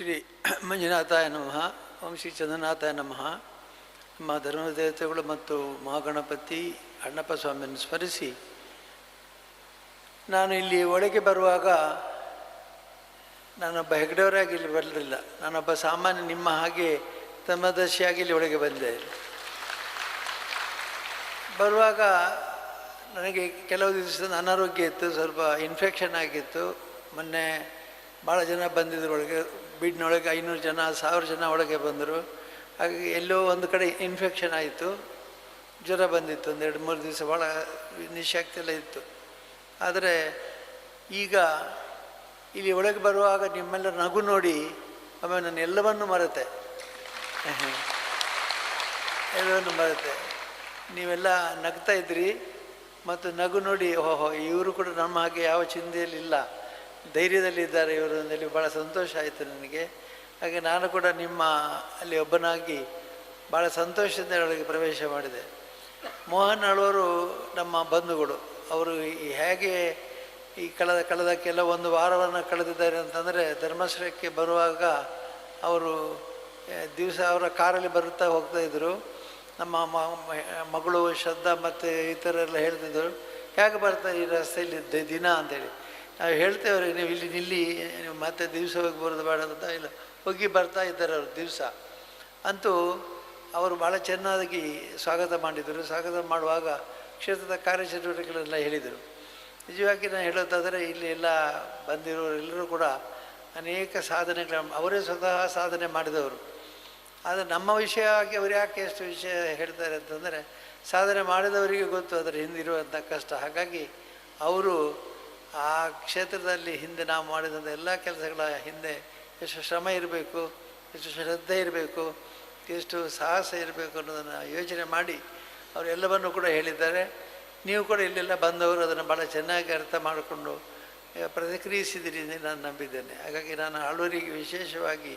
ಶ್ರೀ ಮಂಜುನಾಥಾಯ ನಮಃ, ಓಂ ಶ್ರೀ ಚಂದ್ರನಾಥಾಯ ನಮಃ. ನಮ್ಮ ಧರ್ಮದೇವತೆಗಳು ಮತ್ತು ಮಹಾಗಣಪತಿ ಅಣ್ಣಪ್ಪ ಸ್ವಾಮಿಯನ್ನು ಸ್ಮರಿಸಿ, ನಾನು ಇಲ್ಲಿ ಒಳಗೆ ಬರುವಾಗ ನಾನೊಬ್ಬ ಹೆಗ್ಡೆಯವರಾಗಿ ಇಲ್ಲಿ ಬರಲಿಲ್ಲ. ನಾನೊಬ್ಬ ಸಾಮಾನ್ಯ ನಿಮ್ಮ ಹಾಗೆ ಧರ್ಮದರ್ಶಿಯಾಗಿ ಇಲ್ಲಿ ಒಳಗೆ ಬಂದೆ. ಬರುವಾಗ ನನಗೆ ಕೆಲವು ದಿವಸದ ಅನಾರೋಗ್ಯ ಇತ್ತು, ಸ್ವಲ್ಪ ಇನ್ಫೆಕ್ಷನ್ ಆಗಿತ್ತು. ಮೊನ್ನೆ ಭಾಳ ಜನ ಬಂದಿದ್ರು ಒಳಗೆ ಬೀಡ್ನೊಳಗೆ ಐನೂರು ಜನ, ಸಾವಿರ ಜನ ಒಳಗೆ ಬಂದರು. ಹಾಗಾಗಿ ಎಲ್ಲೋ ಒಂದು ಕಡೆ ಇನ್ಫೆಕ್ಷನ್ ಆಯಿತು. ಜ್ವರ ಬಂದಿತ್ತು ಒಂದು ಎರಡು ಮೂರು ದಿವಸ ಭಾಳ ನಿಶಾಕ್ತಿ ಎಲ್ಲ ಇತ್ತು. ಆದರೆ ಈಗ ಇಲ್ಲಿ ಒಳಗೆ ಬರುವಾಗ ನಿಮ್ಮೆಲ್ಲ ನಗು ನೋಡಿ ಆಮೇಲೆ ನಾನು ಎಲ್ಲವನ್ನು ಮರೆತೆ. ಎಲ್ಲವನ್ನು ಮರೆತೆ. ನೀವೆಲ್ಲ ನಗ್ತಾ ಇದ್ರಿ ಮತ್ತು ನಗು ನೋಡಿ, ಓಹೋ, ಇವರು ಕೂಡ ನಮ್ಮ ಹಾಗೆ ಯಾವ ಚಿಂತೆಯಲ್ಲಿಲ್ಲ. ಧೈರ್ಯದಲ್ಲಿದ್ದಾರೆ ಇವರು ಅಂದಲ್ಲಿ ಭಾಳ ಸಂತೋಷ ಆಯಿತು ನನಗೆ. ಹಾಗೆ ನಾನು ಕೂಡ ನಿಮ್ಮ ಅಲ್ಲಿ ಒಬ್ಬನಾಗಿ ಭಾಳ ಸಂತೋಷದಿಂದ ಒಳಗೆ ಪ್ರವೇಶ ಮಾಡಿದೆ. ಮೋಹನ್ ಅಳವರು ನಮ್ಮ ಬಂಧುಗಳು. ಅವರು ಹೇಗೆ ಈ ಕಳೆದ ಕಳೆದ ಒಂದು ವಾರವನ್ನು ಕಳೆದಿದ್ದಾರೆ ಅಂತಂದರೆ ಧರ್ಮಸ್ಥಳಕ್ಕೆ ಬರುವಾಗ ಅವರು ದಿವಸ ಅವರ ಕಾರಲ್ಲಿ ಬರುತ್ತಾ ಹೋಗ್ತಾ ಇದ್ದರು ನಮ್ಮ ಮಗಳು ಶ್ರದ್ಧಾ ಮತ್ತು ಇತರೆಲ್ಲ ಹೇಳ್ತಿದ್ದರು ಹೇಗೆ ಬರ್ತಾರೆ ಈ ರಸ್ತೆಯಲ್ಲಿ ದಿನ ಅಂತೇಳಿ. ನಾವು ಹೇಳ್ತೇವ್ರಿ ನೀವು ಇಲ್ಲಿ ನಿಲ್ಲಿ, ನೀವು ಮತ್ತೆ ದಿವಸ ಹೋಗಿ ಬರೋದು ಬೇಡ ಅಂತ ಇಲ್ಲ. ಹೋಗಿ ಬರ್ತಾ ಇದ್ದಾರೆ ಅವರು ದಿವಸ. ಅಂತೂ ಅವರು ಭಾಳ ಚೆನ್ನಾಗಿ ಸ್ವಾಗತ ಮಾಡಿದರು. ಸ್ವಾಗತ ಮಾಡುವಾಗ ಕ್ಷೇತ್ರದ ಕಾರ್ಯಚಟುವಟಿಕೆಗಳೆಲ್ಲ ಹೇಳಿದರು. ನಿಜವಾಗಿ ನಾನು ಹೇಳೋದಾದರೆ, ಇಲ್ಲಿ ಎಲ್ಲ ಬಂದಿರೋರೆಲ್ಲರೂ ಕೂಡ ಅನೇಕ ಸಾಧನೆಗಳ, ಅವರೇ ಸ್ವತಃ ಸಾಧನೆ ಮಾಡಿದವರು. ಆದರೆ ನಮ್ಮ ವಿಷಯವಾಗಿ ಅವ್ರು ಯಾಕೆ ಎಷ್ಟು ವಿಷಯ ಹೇಳ್ತಾರೆ ಅಂತಂದರೆ, ಸಾಧನೆ ಮಾಡಿದವರಿಗೆ ಗೊತ್ತು, ಅದರ ಹಿಂದಿರುವಂಥ ಕಷ್ಟ. ಹಾಗಾಗಿ ಅವರು ಆ ಕ್ಷೇತ್ರದಲ್ಲಿ ಹಿಂದೆ ನಾವು ಮಾಡಿದಂಥ ಎಲ್ಲ ಕೆಲಸಗಳ ಹಿಂದೆ ಎಷ್ಟು ಶ್ರಮ ಇರಬೇಕು, ಎಷ್ಟು ಶ್ರದ್ಧೆ ಇರಬೇಕು, ಎಷ್ಟು ಸಾಹಸ ಇರಬೇಕು ಅನ್ನೋದನ್ನು ಯೋಚನೆ ಮಾಡಿ ಅವರೆಲ್ಲವನ್ನು ಕೂಡ ಹೇಳಿದ್ದಾರೆ. ನೀವು ಕೂಡ ಇಲ್ಲೆಲ್ಲ ಬಂದವರು, ಅದನ್ನು ಭಾಳ ಚೆನ್ನಾಗಿ ಅರ್ಥ ಮಾಡಿಕೊಂಡು ಪ್ರತಿಕ್ರಿಯಿಸಿದಿರಿ ಎಂದು ನಾನು ನಂಬಿದ್ದೇನೆ. ಹಾಗಾಗಿ ನಾನು ಆಳ್ವರಿಗೆ ವಿಶೇಷವಾಗಿ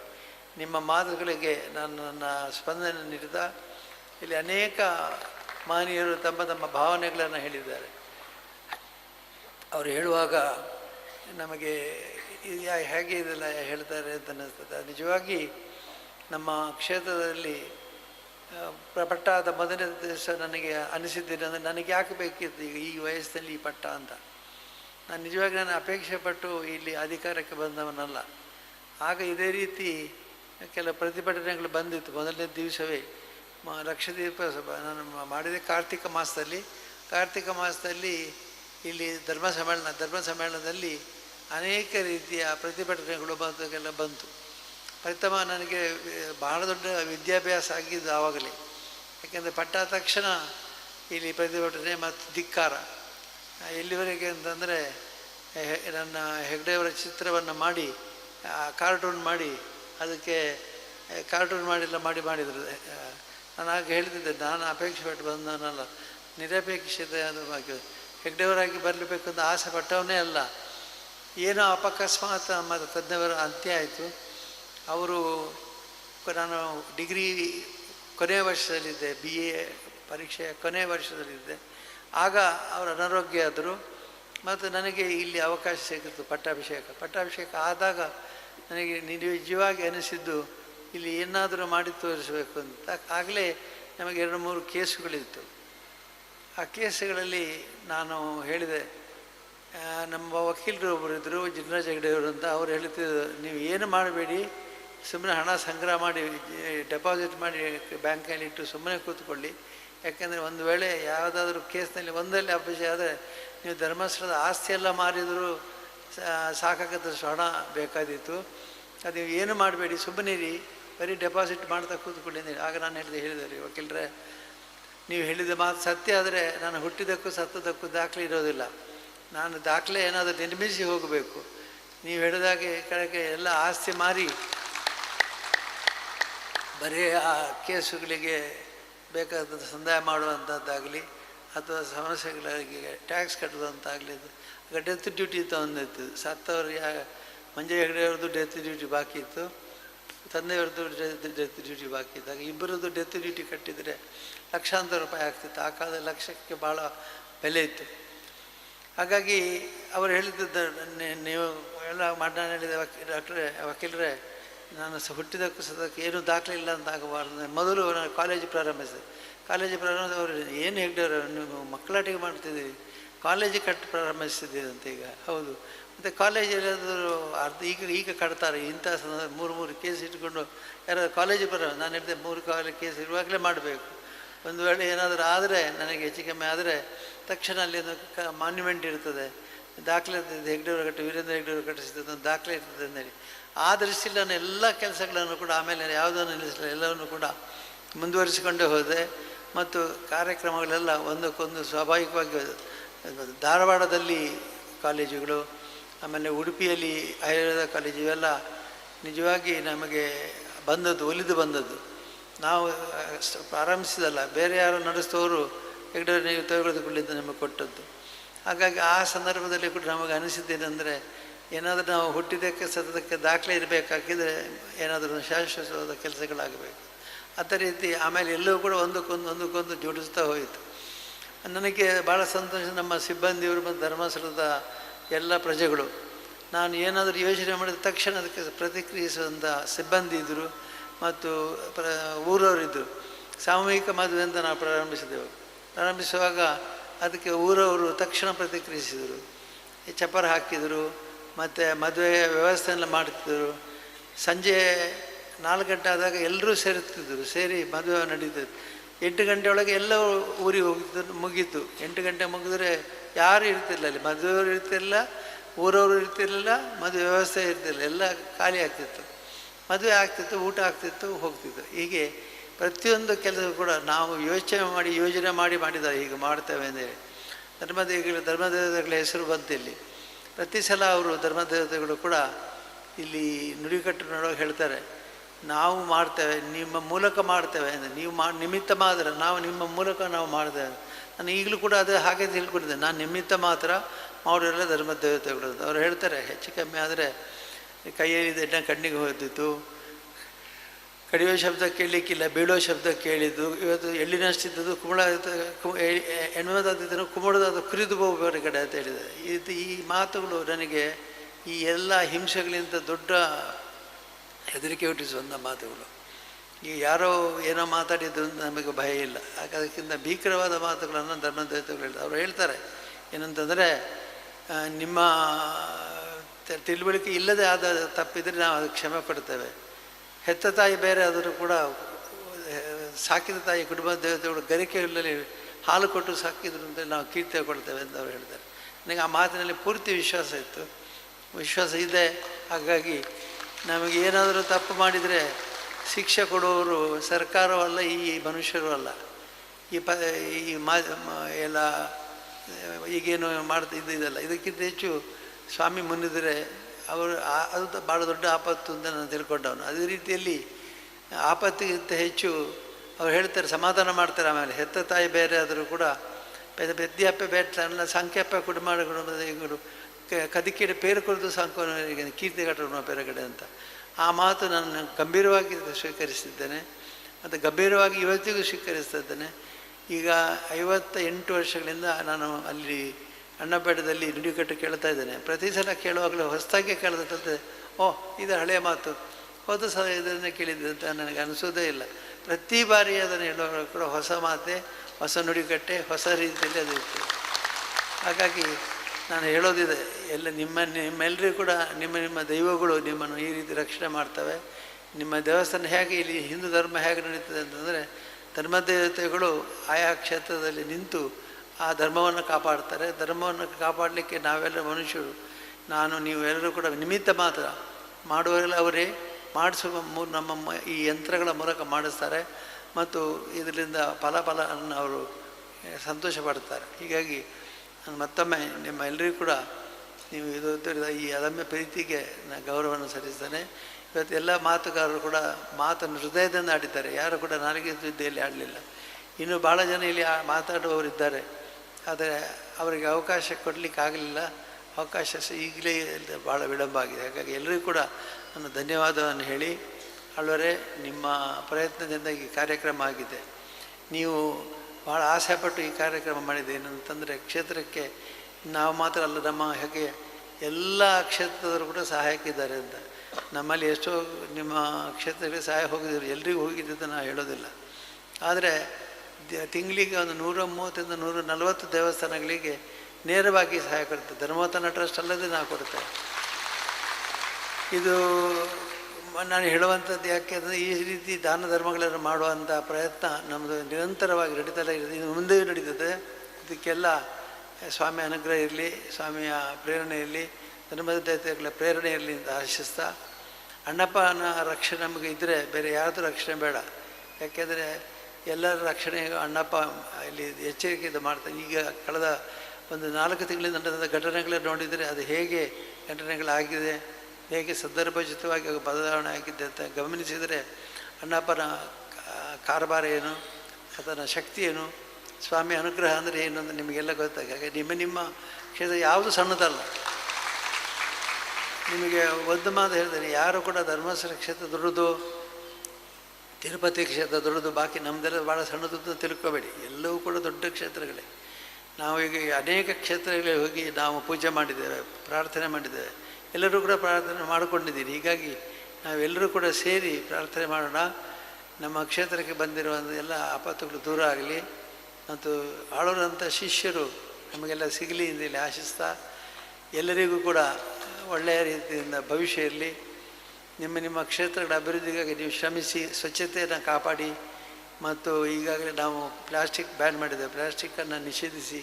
ನಿಮ್ಮ ಮಾತುಗಳಿಗೆ ನಾನು ನನ್ನ ಸ್ಪಂದನೆ ನೀಡಿದ, ಇಲ್ಲಿ ಅನೇಕ ಮಾನೀಯರು ತಮ್ಮ ತಮ್ಮ ಭಾವನೆಗಳನ್ನು ಹೇಳಿದ್ದಾರೆ. ಅವರು ಹೇಳುವಾಗ, ನಮಗೆ ಯಾ- ಹೇಗೆ ಇದೆಲ್ಲ ಹೇಳ್ತಾರೆ ಅಂತ ಅನ್ನಿಸ್ತದೆ. ನಿಜವಾಗಿ ನಮ್ಮ ಕ್ಷೇತ್ರದಲ್ಲಿ ಪಟ್ಟ ಆದ ಮೊದಲನೇ ದಿವಸ ನನಗೆ ಅನಿಸಿದ್ದೇನೆ ಅಂದರೆ ನನಗೆ ಯಾಕೆ ಬೇಕಿತ್ತು ಈಗ ಈ ವಯಸ್ಸಲ್ಲಿ ಈ ಪಟ್ಟ ಅಂತ. ನಾನು ನಿಜವಾಗಿ ನಾನು ಅಪೇಕ್ಷೆ ಪಟ್ಟು ಇಲ್ಲಿ ಅಧಿಕಾರಕ್ಕೆ ಬಂದವನಲ್ಲ. ಆಗ ಇದೇ ರೀತಿ ಕೆಲ ಪ್ರತಿಭಟನೆಗಳು ಬಂದಿತ್ತು. ಮೊದಲನೇ ದಿವಸವೇ ಲಕ್ಷದೀಪ ನಾನು ಮಾಡಿದೆ ಕಾರ್ತಿಕ ಮಾಸದಲ್ಲಿ. ಕಾರ್ತಿಕ ಮಾಸದಲ್ಲಿ ಇಲ್ಲಿ ಧರ್ಮ ಸಮ್ಮೇಳನ, ಧರ್ಮ ಸಮ್ಮೇಳನದಲ್ಲಿ ಅನೇಕ ರೀತಿಯ ಪ್ರತಿಭಟನೆಗಳು ಬಂದಕ್ಕೆಲ್ಲ ಬಂತು. ಪ್ರಥಮ ನನಗೆ ಬಹಳ ದೊಡ್ಡ ವಿದ್ಯಾಭ್ಯಾಸ ಆಗಿದ್ದು ಆವಾಗಲೇ. ಯಾಕೆಂದರೆ ಪಟ್ಟ ತಕ್ಷಣ ಇಲ್ಲಿ ಪ್ರತಿಭಟನೆ ಮತ್ತು ಧಿಕ್ಕಾರ. ಎಲ್ಲಿವರೆಗೆ ಅಂತಂದರೆ ನನ್ನ ಹೆಗ್ಡೆಯವರ ಚಿತ್ರವನ್ನು ಮಾಡಿ ಕಾರ್ಟೂನ್ ಮಾಡಿ, ಅದಕ್ಕೆ ಕಾರ್ಟೂನ್ ಮಾಡಿಲ್ಲ, ಮಾಡಿ, ಮಾಡಿದರು. ನಾನು ಆಗ ಹೇಳ್ತಿದ್ದೆ, ನಾನು ಅಪೇಕ್ಷೆ ಪಟ್ಟು ನಾನಲ್ಲ ನಿರಪೇಕ್ಷಿತೆಯಾದ ಅದು ಬರಲೇಬೇಕು ಅಂತ ಆಸೆ ಪಟ್ಟವನೇ ಅಲ್ಲ. ಏನೋ ಅಪಕಸ್ಮಾತ್ ನಮ್ಮ ತಜ್ಞವರ ಅಂತ್ಯ ಆಯಿತು. ಅವರು ನಾನು ಡಿಗ್ರಿ ಕೊನೆಯ ವರ್ಷದಲ್ಲಿದ್ದೆ ಬಿ ಎ ಪರೀಕ್ಷೆಯ ಕೊನೆಯ ವರ್ಷದಲ್ಲಿದ್ದೆ. ಆಗ ಅವರು ಅನಾರೋಗ್ಯ ಆದರು. ಮತ್ತು ನನಗೆ ಇಲ್ಲಿ ಅವಕಾಶ ಸಿಕ್ಕಿತು ಪಟ್ಟಾಭಿಷೇಕ. ಪಟ್ಟಾಭಿಷೇಕ ಆದಾಗ ನನಗೆ ನಿಜವಾಗಿ ಅನಿಸಿದ್ದು, ಇಲ್ಲಿ ಏನಾದರೂ ಮಾಡಿ ತೋರಿಸಬೇಕು ಅಂತ. ಆಗಲೇ ನಮಗೆ ಎರಡು ಮೂರು ಕೇಸುಗಳಿತ್ತು. ಆ ಕೇಸುಗಳಲ್ಲಿ ನಾನು ಹೇಳಿದೆ ನಮ್ಮ ವಕೀಲರು ಒಬ್ಬರು ಇದ್ದರು ಜಿನರಾಜ್ ಹೆಗ್ಡೆಯವರು ಅಂತ ಅವ್ರು ಹೇಳ್ತಿದ್ರು, ನೀವು ಏನು ಮಾಡಬೇಡಿ ಸುಮ್ಮನೆ ಹಣ ಸಂಗ್ರಹ ಮಾಡಿ, ಡೆಪಾಸಿಟ್ ಮಾಡಿ ಬ್ಯಾಂಕಲ್ಲಿ ಇಟ್ಟು ಸುಮ್ಮನೆ ಕೂತ್ಕೊಳ್ಳಿ ಯಾಕೆಂದರೆ ಒಂದು ವೇಳೆ ಯಾವುದಾದ್ರೂ ಕೇಸ್ನಲ್ಲಿ ಒಂದಲ್ಲಿ ಅಪಜಯ ಆದರೆ ನೀವು ಧರ್ಮಸ್ಥಳದ ಆಸ್ತಿ ಎಲ್ಲ ಮಾರಿದರೂ ಸಾಕಾಗದಷ್ಟು ಹಣ ಬೇಕಾದಿತ್ತು ಅದು ನೀವು ಏನು ಮಾಡಬೇಡಿ ಸುಮ್ಮನಿರಿ ಬರೀ ಡೆಪಾಸಿಟ್ ಮಾಡ್ತಾ ಕೂತ್ಕೊಳ್ಳಿ. ಆಗ ನಾನು ಹೇಳಿದೆ ಹೇಳಿದೆ ರೀ, ವಕೀಲರೇ ನೀವು ಹೇಳಿದ ಮಾತು ಸತ್ಯ ಆದರೆ ನಾನು ಹುಟ್ಟಿದಕ್ಕೂ ಸತ್ತದಕ್ಕೂ ದಾಖಲೆ ಇರೋದಿಲ್ಲ. ನಾನು ದಾಖಲೆ ಏನಾದರೂ ನಿರ್ಮಿಸಿ ಹೋಗಬೇಕು. ನೀವು ಹೇಳಿದಾಗೆ ಕಡೆಗೆ ಎಲ್ಲ ಆಸ್ತಿ ಮಾರಿ. ಬರೀ ಆ ಕೇಸುಗಳಿಗೆ ಬೇಕಾದಂಥ ಸಂದಾಯ ಮಾಡುವಂಥದ್ದಾಗಲಿ ಅಥವಾ ಸಮಸ್ಯೆಗಳಿಗೆ ಟ್ಯಾಕ್ಸ್ ಕಟ್ಟುವಂತಾಗಲಿ ಆಗ ಡೆತ್ ಡ್ಯೂಟಿ ತೊಗೊಂಡಿತ್ತು ಸತ್ತವರು ಯಾ ಮಂಜು ಹೆಗಡೆಯವ್ರದ್ದು ಡೆತ್ ಡ್ಯೂಟಿ ಬಾಕಿ ಇತ್ತು. ತಂದೆಯವ್ರದ್ದು ಡೆತ್ ಡ್ಯೂಟಿ ಬಾಕಿ ಇದ್ದಾಗ ಇಬ್ಬರದ್ದು ಡೆತ್ ಡ್ಯೂಟಿ ಕಟ್ಟಿದರೆ ಲಕ್ಷಾಂತರ ರೂಪಾಯಿ ಆಗ್ತಿತ್ತು. ಆ ಕಾಲದ ಲಕ್ಷಕ್ಕೆ ಭಾಳ ಬೆಲೆ ಇತ್ತು. ಹಾಗಾಗಿ ಅವರು ಹೇಳಿದ್ದ ನೀವು ಎಲ್ಲ ಮಾಡಿ ಹೇಳಿದ ಡಾಕ್ಟ್ರೆ ಡಾಕ್ಟ್ರೇ, ವಕೀಲರೇ, ನಾನು ಸ ಹುಟ್ಟಿದಕ್ಕೂ ಸದಕ್ಕೆ ಏನೂ ದಾಖಲೆ ಇಲ್ಲ ಅಂತ ಆಗಬಾರ್ದು. ಮೊದಲು ನಾನು ಕಾಲೇಜು ಪ್ರಾರಂಭಿಸಿದೆ. ಕಾಲೇಜು ಪ್ರಾರಂಭ ಅವರು ಏನು ಹೆಗ್ಡೇವ್ರು ನೀವು ಮಕ್ಕಳಾಟಿಗೆ ಮಾಡ್ತಿದ್ದೀರಿ. ಕಾಲೇಜು ಕಟ್ಟಿ ಪ್ರಾರಂಭಿಸಿದ್ದೀರಿ ಅಂತ ಈಗ. ಹೌದು. ಮತ್ತು ಕಾಲೇಜಲ್ಲಿ ಅರ್ಧ ಈಗ ಈಗ ಕಟ್ತಾರೆ, ಇಂಥ ಮೂರು ಮೂರು ಕೇಸ್ ಇಟ್ಕೊಂಡು ಯಾರಾದ್ರು ಕಾಲೇಜಿಗೆ ಬರೋ, ನಾನು ಹೇಳಿದೆ ಮೂರು ಕಾಲ ಕೇಸ್ ಇರುವಾಗಲೇ ಮಾಡಬೇಕು. ಒಂದು ವೇಳೆ ಏನಾದರೂ ಆದರೆ, ನನಗೆ ಹೆಚ್ಚು ಕಮ್ಮಿ ಆದರೆ, ತಕ್ಷಣ ಅಲ್ಲಿ ಒಂದು ಕ ಮಾನ್ಯುಮೆಂಟ್ ಇರ್ತದೆ. ದಾಖಲೆ ಹೆಗ್ಡೆಯವರು ಕಟ್ಟಿ, ವೀರೇಂದ್ರ ಹೆಗ್ಡೆಯವರು ಕಟ್ಟಿಸಿದ ದಾಖಲೆ ಇರ್ತದೆ ಅಂತೇಳಿ ಆ ದೃಷ್ಟಿಯಲ್ಲಿ ನಾನು ಎಲ್ಲ ಕೆಲಸಗಳನ್ನು ಕೂಡ ಆಮೇಲೆ ಯಾವುದನ್ನು ನಿಲ್ಲಿಸಲಿಲ್ಲ, ಎಲ್ಲವನ್ನು ಕೂಡ ಮುಂದುವರಿಸಿಕೊಂಡೇ ಹೋದೆ. ಮತ್ತು ಕಾರ್ಯಕ್ರಮಗಳೆಲ್ಲ ಒಂದಕ್ಕೊಂದು ಸ್ವಾಭಾವಿಕವಾಗಿ, ಧಾರವಾಡದಲ್ಲಿ ಕಾಲೇಜುಗಳು ಆಮೇಲೆ ಉಡುಪಿಯಲ್ಲಿ ಆಯುರ್ವೇದ ಕಾಲೇಜು ಇವೆಲ್ಲ ನಿಜವಾಗಿ ನಮಗೆ ಬಂದದ್ದು, ಒಲಿದು ಬಂದದ್ದು. ನಾವು ಪ್ರಾರಂಭಿಸಿದಲ್ಲ. ಬೇರೆ ಯಾರು ನಡೆಸಿದವರು ಹೆಗ್ಡೆ ನೀವು ತೆಗೆದುಕೊಳ್ಳಿದ್ದು ನಮಗೆ ಕೊಟ್ಟದ್ದು. ಹಾಗಾಗಿ ಆ ಸಂದರ್ಭದಲ್ಲಿ ಕೂಡ ನಮಗೆ ಅನಿಸಿದ್ದೇನೆಂದರೆ, ಏನಾದರೂ ನಾವು ಹುಟ್ಟಿದ್ದಕ್ಕೆ ಸತತಕ್ಕೆ ದಾಖಲೆ ಇರಬೇಕಾಗಿದ್ದರೆ ಏನಾದರೂ ಶಾಶ್ವತವಾದ ಕೆಲಸಗಳಾಗಬೇಕು. ಅದೇ ರೀತಿ ಆಮೇಲೆ ಎಲ್ಲವೂ ಕೂಡ ಒಂದಕ್ಕೊಂದು ಒಂದಕ್ಕೊಂದು ಜೋಡಿಸ್ತಾ ಹೋಯಿತು. ನನಗೆ ಭಾಳ ಸಂತೋಷ. ನಮ್ಮ ಸಿಬ್ಬಂದಿಯವರು ಮತ್ತು ಧರ್ಮಸ್ಥಳದ ಎಲ್ಲ ಪ್ರಜೆಗಳು. ನಾನು ಏನಾದರೂ ಯೋಚನೆ ಮಾಡಿದ ತಕ್ಷಣ ಅದಕ್ಕೆ ಪ್ರತಿಕ್ರಿಯಿಸುವಂಥ ಸಿಬ್ಬಂದಿ ಇದ್ದರು ಮತ್ತು ಪ್ರ ಊರವರಿದ್ದರು ಸಾಮೂಹಿಕ ಮದುವೆ ಅಂತ ನಾವು ಪ್ರಾರಂಭಿಸಿದೆವು. ಪ್ರಾರಂಭಿಸುವಾಗ ಅದಕ್ಕೆ ಊರವರು ತಕ್ಷಣ ಪ್ರತಿಕ್ರಿಯಿಸಿದರು. ಚಪ್ಪರ ಹಾಕಿದರು, ಮತ್ತು ಮದುವೆ ವ್ಯವಸ್ಥೆಯೆಲ್ಲ ಮಾಡ್ತಿದ್ದರು ಸಂಜೆ ನಾಲ್ಕು ಗಂಟೆ ಆದಾಗ ಎಲ್ಲರೂ ಸೇರುತ್ತಿದ್ದರು ಸೇರಿ ಮದುವೆ ನಡೀತದೆ ಎಂಟು ಗಂಟೆ ಒಳಗೆ ಎಲ್ಲ ಊರಿಗೆ ಹೋಗ್ತಿದ್ರು ಮುಗೀತು. ಎಂಟು ಗಂಟೆ ಮುಗಿದ್ರೆ ಯಾರು ಇರ್ತಿರಲಿಲ್ಲ ಅಲ್ಲಿ? ಮದುವೆಯವರು ಇರ್ತಿರಲಿಲ್ಲ, ಊರವರು ಇರ್ತಿರಲಿಲ್ಲ, ಮದುವೆ ವ್ಯವಸ್ಥೆ ಇರ್ತಿರಲಿಲ್ಲ, ಎಲ್ಲ ಖಾಲಿ ಆಗ್ತಿತ್ತು. ಮದುವೆ ಆಗ್ತಿತ್ತು, ಊಟ ಆಗ್ತಿತ್ತು ಹೋಗ್ತಿತ್ತು ಹೀಗೆ ಪ್ರತಿಯೊಂದು ಕೆಲಸ ಕೂಡ ನಾವು ಯೋಚನೆ ಮಾಡಿ, ಯೋಜನೆ ಮಾಡಿ ಮಾಡಿದ್ದಾರೆ, ಹೀಗೆ ಮಾಡ್ತೇವೆ ಅಂದರೆ ಧರ್ಮದೇವಗಳ, ಧರ್ಮದೇವತೆಗಳ ಹೆಸರು ಬಂತಿಲ್ಲಿ ಪ್ರತಿ ಸಲ ಅವರು ಧರ್ಮದೇವತೆಗಳು ಕೂಡ ಇಲ್ಲಿ ನುಡಿಕಟ್ಟು ನೋಡುವಾಗ ಹೇಳ್ತಾರೆ, ನಾವು ಮಾಡ್ತೇವೆ, ನಿಮ್ಮ ಮೂಲಕ ಮಾಡ್ತೇವೆ ಅಂದರೆ ನೀವು ಮಾ ನಿಮಿತ್ತ ಮಾತ್ರ ನಾವು ನಿಮ್ಮ ಮೂಲಕ ನಾವು ಮಾಡ್ತೇವೆ ನಾನು ಈಗಲೂ ಕೂಡ ಅದು ಹಾಗೆ ತಿಳ್ಕೊಂಡಿದ್ದೆ ನಾನು ನಿಮಿತ್ತ ಮಾತ್ರ ಮಾಡಿರಲ್ಲ ಧರ್ಮ ದೇವತೆಗಳು ಅವ್ರು ಹೇಳ್ತಾರೆ, ಹೆಚ್ಚು ಕಮ್ಮಿ ಆದರೆ ಕೈಯಲ್ಲಿ ಎಣ್ಣೆ ಕಣ್ಣಿಗೆ ಹೋಗ್ತಿತ್ತು ಕಡಿಯೋ ಶಬ್ದ ಕೇಳಲಿಕ್ಕಿಲ್ಲ, ಬೀಳೋ ಶಬ್ದ ಕೇಳಿದ್ದು. ಇವತ್ತು ಎಳ್ಳಿನಷ್ಟಿದ್ದು ಕುಮಳ ಎಣ್ಣದಾದಿದ್ದರೂ ಕುಮಳದಾದ ಕುರಿದು ಹೋಗ್ಬೇಕು ಕಡೆ ಅಂತ ಹೇಳಿದೆ ಇದು ಈ ಮಾತುಗಳು ನನಗೆ ಈ ಎಲ್ಲ ಹಿಂಸೆಗಳಿಂದ ದೊಡ್ಡ ಹೆದರಿಕೆ ಹುಟ್ಟಿಸುವಂಥ ಮಾತುಗಳು. ಈ ಯಾರೋ ಏನೋ ಮಾತಾಡಿದ್ರು ನಮಗೆ ಭಯ ಇಲ್ಲ. ಅದಕ್ಕಿಂತ ಭೀಕರವಾದ ಮಾತುಗಳನ್ನು ಧರ್ಮದೇವತೆಗಳು ಹೇಳ್ತಾರೆ ಅವರು ಹೇಳ್ತಾರೆ, ಏನಂತಂದರೆ ನಿಮ್ಮ ತಿಳುವಳಿಕೆ ಇಲ್ಲದೆ ಆದ ತಪ್ಪಿದರೆ ನಾವು ಅದಕ್ಕೆ ಕ್ಷಮೆ ಪಡ್ತೇವೆ ಹೆತ್ತ ತಾಯಿ ಬೇರೆ ಆದರೂ ಕೂಡ ಸಾಕಿದ ತಾಯಿ ಕುಟುಂಬ ದೇವತೆಗಳು ಗರಿಕೆಗಳಲ್ಲಿ ಹಾಲು ಕೊಟ್ಟು ಸಾಕಿದ್ರು ಅಂತ ನಾವು ಕೀರ್ತಿ ಕೊಡ್ತೇವೆ ಅಂತ ಅವ್ರು ಹೇಳ್ತಾರೆ. ನನಗೆ ಆ ಮಾತಿನಲ್ಲಿ ಪೂರ್ತಿ ವಿಶ್ವಾಸ ಇತ್ತು. ವಿಶ್ವಾಸ ಇದೆ. ಹಾಗಾಗಿ ನಮಗೆ ಏನಾದರೂ ತಪ್ಪು ಮಾಡಿದರೆ ಶಿಕ್ಷೆ ಕೊಡೋರು ಸರ್ಕಾರವಲ್ಲ, ಈ ಮನುಷ್ಯರು ಅಲ್ಲ. ಈ ಪ, ಈ ಮಾ ಎಲ್ಲ, ಈಗೇನು ಮಾಡ್ತಾ ಇದ್ದಿದ್ದಲ್ಲ ಇದಕ್ಕಿಂತ ಹೆಚ್ಚು ಸ್ವಾಮಿ ಮುನ್ನಿದ್ರೆ ಅವರು ಅದು ಭಾಳ ದೊಡ್ಡ ಆಪತ್ತು ಅಂತ ನಾನು ತಿಳ್ಕೊಂಡವನು. ಅದೇ ರೀತಿಯಲ್ಲಿ ಆಪತ್ತಿಗಿಂತ ಹೆಚ್ಚು ಅವ್ರು ಹೇಳ್ತಾರೆ, ಸಮಾಧಾನ ಮಾಡ್ತಾರೆ. ಆಮೇಲೆ ಹೆತ್ತ ತಾಯಿ ಬೇರೆ ಆದರೂ ಕೂಡ ಪೆದ ಪೆದ್ದಿಯಪ್ಪ ಬೇಟ್ಲ ಸಂಖ್ಯಪ್ಪ ಕುಟುಂಬ ಕುಟುಂಬದ ಪೇರು ಕುರಿತು ಸಂಕೋನ ಕೀರ್ತಿ ಕಟ್ಟೋಣ ಬೇರೆ ಕಡೆ ಅಂತ. ಆ ಮಾತು ನಾನು ಗಂಭೀರವಾಗಿ ಸ್ವೀಕರಿಸಿದ್ದೇನೆ. ಮತ್ತು ಗಂಭೀರವಾಗಿ ಇವತ್ತಿಗೂ ಸ್ವೀಕರಿಸ್ತಾ ಇದ್ದೇನೆ ಈಗ ಐವತ್ತ ಎಂಟು ವರ್ಷಗಳಿಂದ ನಾನು ಅಲ್ಲಿ ಅಣ್ಣಪೇಟದಲ್ಲಿ ನುಡಿಕಟ್ಟು ಕೇಳ್ತಾ ಇದ್ದೇನೆ. ಪ್ರತಿ ಸಲ ಕೇಳುವಾಗಲೂ ಹೊಸದಾಗಿ ಕೇಳ್ತಂತೆ ಓ, ಇದು ಹಳೆಯ ಮಾತು. ಹೋದ ಸಲ ಇದನ್ನು ಕೇಳಿದ್ದೆ ಅಂತ ನನಗೆ ಅನಿಸೋದೇ ಇಲ್ಲ. ಪ್ರತಿ ಬಾರಿ ಅದನ್ನು ಹೇಳುವಾಗ ಕೂಡ ಹೊಸ ಮಾತೆ, ಹೊಸ ನುಡಿಕಟ್ಟೆ ಹೊಸ ರೀತಿಯಲ್ಲಿ ಅದು ಹಾಗಾಗಿ ನಾನು ಹೇಳೋದಿದೆ, ಎಲ್ಲ ನಿಮ್ಮ ನಿಮ್ಮೆಲ್ಲರಿಗೂ ಕೂಡ ನಿಮ್ಮ ನಿಮ್ಮ ದೈವಗಳು ನಿಮ್ಮನ್ನು ಈ ರೀತಿ ರಕ್ಷಣೆ ಮಾಡ್ತವೆ. ನಿಮ್ಮ ದೇವಸ್ಥಾನ ಹೇಗೆ ಇಲ್ಲಿ ಹಿಂದೂ ಧರ್ಮ ಹೇಗೆ ನಡೀತದೆ ಅಂತಂದರೆ ಧರ್ಮದೇವತೆಗಳು ಆಯಾ ಕ್ಷೇತ್ರದಲ್ಲಿ ನಿಂತು ಆ ಧರ್ಮವನ್ನು ಕಾಪಾಡ್ತಾರೆ. ಧರ್ಮವನ್ನು ಕಾಪಾಡಲಿಕ್ಕೆ ನಾವೆಲ್ಲ ಮನುಷ್ಯರು, ನಾನು, ನೀವು ಎಲ್ಲರೂ ಕೂಡ ನಿಮಿತ್ತ ಮಾತ್ರ ಮಾಡುವವರೆಲ್ಲ ಅವರೇ, ಮಾಡಿಸುವ ಮೂ, ನಮ್ಮ ಈ ಯಂತ್ರಗಳ ಮೂಲಕ ಮಾಡಿಸ್ತಾರೆ. ಮತ್ತು ಇದರಿಂದ ಫಲ, ಫಲವನ್ನು ಅವರು, ಸಂತೋಷ ಪಡ್ತಾರೆ. ಹೀಗಾಗಿ ನಾನು ಮತ್ತೊಮ್ಮೆ ನಿಮ್ಮ ಎಲ್ಲರಿಗೂ ಕೂಡ ನೀವು ಇದು ತಿಳಿದ ಈ ಅದಮ್ಯ ಪ್ರೀತಿಗೆ ನಾನು ಗೌರವವನ್ನು ಸಲ್ಲಿಸ್ತೇನೆ. ಇವತ್ತು ಎಲ್ಲ ಮಾತುಗಾರರು ಕೂಡ ಮಾತನ್ನು ಹೃದಯದಿಂದ ಆಡಿದ್ದಾರೆ. ಯಾರು ಕೂಡ ನನಗೆ ಸುದ್ದಿಯಲ್ಲಿ ಆಡಲಿಲ್ಲ. ಇನ್ನೂ ಭಾಳ ಜನ ಇಲ್ಲಿ ಮಾತಾಡುವವರಿದ್ದಾರೆ ಆದರೆ ಅವರಿಗೆ ಅವಕಾಶ ಕೊಡಲಿಕ್ಕೆ ಆಗಲಿಲ್ಲ. ಅವಕಾಶ ಸಹ ಈಗಲೇ ಭಾಳ ವಿಳಂಬ ಆಗಿದೆ. ಹಾಗಾಗಿ ಎಲ್ಲರಿಗೂ ಕೂಡ ನಾನು ಧನ್ಯವಾದವನ್ನು ಹೇಳಿ. ಅಳವರೆ, ನಿಮ್ಮ ಪ್ರಯತ್ನದಿಂದ ಈ ಕಾರ್ಯಕ್ರಮ ಆಗಿದೆ. ನೀವು ಭಾಳ ಆಸೆಪಟ್ಟು ಈ ಕಾರ್ಯಕ್ರಮ ಮಾಡಿದೆ. ಏನಂತಂದರೆ ಕ್ಷೇತ್ರಕ್ಕೆ ನಾವು ಮಾತ್ರ ಅಲ್ಲ, ನಮ್ಮ ಹಾಗೆ ಎಲ್ಲ ಕ್ಷೇತ್ರದವರು ಕೂಡ ಸಹಾಯಕ್ಕಿದ್ದಾರೆ ಅಂತ. ನಮ್ಮಲ್ಲಿ ಎಷ್ಟೋ ನಿಮ್ಮ ಕ್ಷೇತ್ರಕ್ಕೆ ಸಹಾಯ ಹೋಗಿದ್ರು ಎಲ್ರಿಗೂ ಹೋಗಿದ್ದು ಅಂತ ನಾವು ಹೇಳೋದಿಲ್ಲ. ಆದರೆ ತಿಂಗಳಿಗೆ ಒಂದು ನೂರ ಮೂವತ್ತರಿಂದ ನೂರ ನಲವತ್ತು ದೇವಸ್ಥಾನಗಳಿಗೆ ನೇರವಾಗಿ ಸಹಾಯ ಕೊಡುತ್ತೆ. ಧರ್ಮೋತ್ಥಾನ ಟ್ರಸ್ಟ್ ಅಲ್ಲದೆ ನಾವು ಕೊಡ್ತೇವೆ ಇದು ನಾನು ಹೇಳುವಂಥದ್ದು ಯಾಕೆ ಅಂದರೆ ಈ ರೀತಿ ದಾನ ಧರ್ಮಗಳನ್ನು ಮಾಡುವಂಥ ಪ್ರಯತ್ನ ನಮ್ಮದು ನಿರಂತರವಾಗಿ ನಡೀತಾ ಇರುತ್ತೆ ಇನ್ನು ಮುಂದೆ ನಡೀತದೆ. ಇದಕ್ಕೆಲ್ಲ ಸ್ವಾಮಿ ಅನುಗ್ರಹ ಇರಲಿ, ಸ್ವಾಮಿಯ ಪ್ರೇರಣೆ ಇರಲಿ ಧರ್ಮದ ದೇವತೆಗಳ ಪ್ರೇರಣೆ ಇರಲಿ ಅಂತ ಆಶಿಸ್ತಾ, ಅಣ್ಣಪ್ಪನ ರಕ್ಷಣೆ ನಮಗೆ ಇದ್ದರೆ ಬೇರೆ ಯಾರ್ದು ರಕ್ಷಣೆ ಬೇಡ. ಯಾಕೆಂದರೆ ಎಲ್ಲರ ರಕ್ಷಣೆ ಅಣ್ಣಪ್ಪ ಇಲ್ಲಿ ಎಚ್ಚರಿಕೆಯಿಂದ ಮಾಡ್ತಾನೆ ಈಗ ಕಳೆದ ಒಂದು ನಾಲ್ಕು ತಿಂಗಳಿಂದ ನಡೆದ ಘಟನೆಗಳನ್ನು ನೋಡಿದರೆ ಅದು ಹೇಗೆ ಘಟನೆಗಳಾಗಿದೆ ಹೇಗೆ ಸಂದರ್ಭೋಚಿತವಾಗಿ ಬದಲಾವಣೆ ಆಗಿದೆ ಅಂತ ಗಮನಿಸಿದರೆ ಅಣ್ಣಪ್ಪನ ಕಾರಬಾರ ಏನು, ಅದರ ಶಕ್ತಿ ಏನು, ಸ್ವಾಮಿ ಅನುಗ್ರಹ ಅಂದರೆ ಏನು ಅಂತ ನಿಮಗೆಲ್ಲ ಗೊತ್ತಾಗ. ಹಾಗೆ ನಿಮ್ಮ ನಿಮ್ಮ ಕ್ಷೇತ್ರ ಯಾವುದು ಸಣ್ಣದಲ್ಲ. ನಿಮಗೆ ಒಂದು ಮಾತು ಹೇಳ್ತೇನೆ, ಯಾರು ಕೂಡ ಧರ್ಮಸ್ಥಳ ಕ್ಷೇತ್ರ ದೊಡ್ಡದು ತಿರುಪತಿ ಕ್ಷೇತ್ರ ದೊಡ್ಡದು ಬಾಕಿ ನಮ್ಮದೆಲ್ಲ ಭಾಳ ಸಣ್ಣದು ಅಂತ ತಿಳ್ಕೊಬೇಡಿ. ಎಲ್ಲವೂ ಕೂಡ ದೊಡ್ಡ ಕ್ಷೇತ್ರಗಳೇ. ನಾವು ಈಗ ಅನೇಕ ಕ್ಷೇತ್ರಗಳಿಗೆ ಹೋಗಿ ನಾವು ಪೂಜೆ ಮಾಡಿದ್ದೇವೆ, ಪ್ರಾರ್ಥನೆ ಮಾಡಿದ್ದೇವೆ. ಎಲ್ಲರೂ ಕೂಡ ಪ್ರಾರ್ಥನೆ ಮಾಡಿಕೊಂಡಿದ್ದೀರಿ. ಹೀಗಾಗಿ ನಾವೆಲ್ಲರೂ ಕೂಡ ಸೇರಿ ಪ್ರಾರ್ಥನೆ ಮಾಡೋಣ. ನಮ್ಮ ಕ್ಷೇತ್ರಕ್ಕೆ ಬಂದಿರುವಂಥ ಎಲ್ಲ ಆಪತ್ತುಗಳು ದೂರ ಆಗಲಿ. ಮತ್ತು ಆಳೋರಂಥ ಶಿಷ್ಯರು ನಮಗೆಲ್ಲ ಸಿಗಲಿ ಇಲ್ಲಿ ಆಶಿಸ್ತಾ, ಎಲ್ಲರಿಗೂ ಕೂಡ ಒಳ್ಳೆಯ ರೀತಿಯಿಂದ ಭವಿಷ್ಯ ಇರಲಿ. ನಿಮ್ಮ ನಿಮ್ಮ ಕ್ಷೇತ್ರಗಳ ಅಭಿವೃದ್ಧಿಗಾಗಿ ನೀವು ಶ್ರಮಿಸಿ, ಸ್ವಚ್ಛತೆಯನ್ನು ಕಾಪಾಡಿ. ಮತ್ತು ಈಗಾಗಲೇ ನಾವು ಪ್ಲಾಸ್ಟಿಕ್ ಬ್ಯಾನ್ ಮಾಡಿದ್ದೇವೆ. ಪ್ಲಾಸ್ಟಿಕ್ಕನ್ನು ನಿಷೇಧಿಸಿ,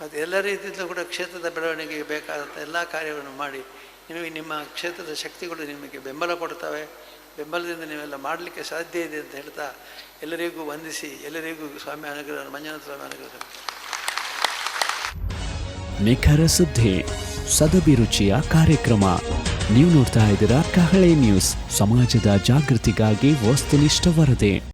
ಮತ್ತು ಎಲ್ಲ ರೀತಿಯಿಂದ ಕೂಡ ಕ್ಷೇತ್ರದ ಬೆಳವಣಿಗೆಗೆ ಬೇಕಾದಂಥ ಎಲ್ಲ ಕಾರ್ಯಗಳನ್ನು ಮಾಡಿ. ನಿಮಗೆ ನಿಮ್ಮ ಕ್ಷೇತ್ರದ ಶಕ್ತಿಗಳು ನಿಮಗೆ ಬೆಂಬಲ ಕೊಡ್ತವೆ. ಬೆಂಬಲದಿಂದ ನೀವೆಲ್ಲ ಮಾಡಲಿಕ್ಕೆ ಸಾಧ್ಯ ಇದೆ ಅಂತ ಹೇಳ್ತಾ ಎಲ್ಲರಿಗೂ ವಂದಿಸಿ, ಎಲ್ಲರಿಗೂ ಸ್ವಾಮಿ ಅನುಗ್ರಹ, ಮಂಜುನಾಥ ಸ್ವಾಮಿ ಅನುಗ್ರಹ. ನಿಖರ ಸುದ್ದಿ ಸದಭಿರುಚಿಯ ಕಾರ್ಯಕ್ರಮ. ನೀವು ನೋಡ್ತಾ ಇದ್ದೀರಾ ಕಹಳೆ ನ್ಯೂಸ್. ಸಮಾಜದ ಜಾಗೃತಿಗಾಗಿ ವಸ್ತುನಿಷ್ಠ ವರದಿ.